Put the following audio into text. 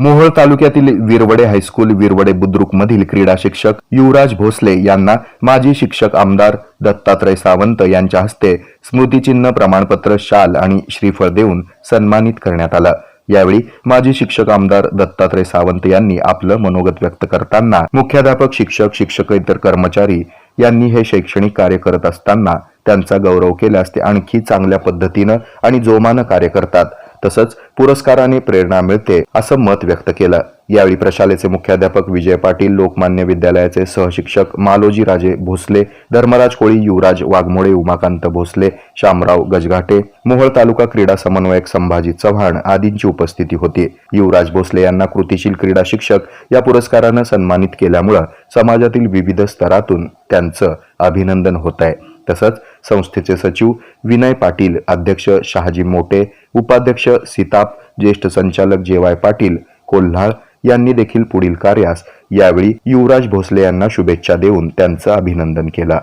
मोहोळ तालुक्यातील विरवडे हायस्कूल विरवडे बुद्रुक मधील क्रीडा शिक्षक युवराज भोसले यांना माजी शिक्षक आमदार दत्तात्रय सावंत यांच्या हस्ते स्मृतिचिन्ह प्रमाणपत्र शाल आणि श्रीफळ देऊन सन्मानित करण्यात आलं. यावेळी माजी शिक्षक आमदार दत्तात्रय सावंत यांनी आपलं मनोगत व्यक्त करताना मुख्याध्यापक शिक्षक शिक्षकेतर कर्मचारी यांनी हे शैक्षणिक कार्य करत असताना त्यांचा गौरव केल्यास ते आणखी चांगल्या पद्धतीनं आणि जोमानं कार्य करतात. तसंच पुरस्काराने प्रेरणा मिळते असं मत व्यक्त केलं. यावेळी प्रशालेचे मुख्याध्यापक विजय पाटील लोकमान्य विद्यालयाचे सहशिक्षक मालोजी राजे भोसले धर्मराज कोळी युवराज वाघमोडे उमाकांत भोसले शामराव गजघाटे मोहोळ तालुका क्रीडा समन्वयक संभाजी चव्हाण आदींची उपस्थिती होती. युवराज भोसले यांना कृतिशील क्रीडा शिक्षक या पुरस्कारानं सन्मानित केल्यामुळं समाजातील विविध स्तरातून त्यांचं अभिनंदन होत आहे तसंच संस्थेचे सचिव विनय पाटील अध्यक्ष शहाजी मोटे उपाध्यक्ष सीताप ज्येष्ठ संचालक जेवाय पाटील कोल्हाळ यांनी देखील पुढील कार्यास यावेळी युवराज भोसले यांना शुभेच्छा देऊन त्यांचं अभिनंदन केलं.